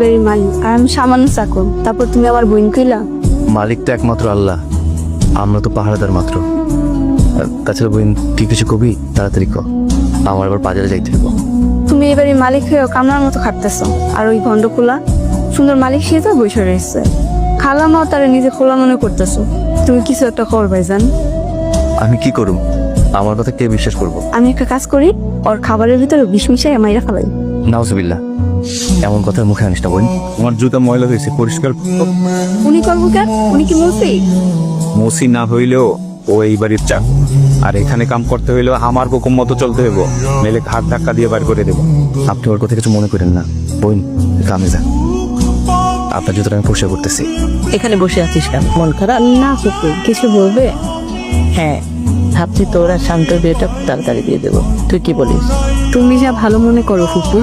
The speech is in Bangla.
বাড়ির মালিক। আর আমি সামান্য চাকর। তারপর তুমি আমার বোন কইলা? মালিক তো একমাত্র আল্লাহ। আমরা তো পাহারাদার মাত্র। তাছাড়া বইন কি কিছু কবি? তাড়াতাড়ি ক। আমার আবার বাজারে যাইতে হইব। তুমি এই বাড়ির মালিক হয়েও কামনার মতো খাটতেছ। আর ওই ভণ্ড খোলা সুন্দর মালিক সে তো বসে রয়েছে। খালামাও তারা নিজে খোলা মনে করতেছো। তুমি কিছু একটা করবে জান আমি কি করুম? আমার কথা কে বিশ্বাস করব? আমি একটা কাজ করি। ওর খাবারের ভিতরে বিষ মিশাই মাইরা ফেলাই। নাউজুবিল্লাহ এমন কথার মুখে আনিস না বোন। তোমার জুতা ময়লা হয়েছে পরিষ্কার উনি করব উনি কি বলছি মসি না হইলেও ও এই বাড়ির চাক। আর এখানে কাম করতে হইলেও আমার হুকুম মতো চলতে হইব। মেলে ঘাট ধাক্কা দিয়ে বার করে দেবো। আপনি ওর কথা কিছু মনে করেন না। বোন কামে যান। আপনার জুতোটা আমি পরিষ্কার করতেছি। এখানে বসে আছিস কেন? মন খারাপ? না ফুপু। কিছু বলবে? হ্যাঁ ভাবছি তোরা শান্ত বিয়েটা তাড়াতাড়ি দিয়ে দেবো। তুই কি বলিস? তুমি যা ভালো মনে করো ফুপু।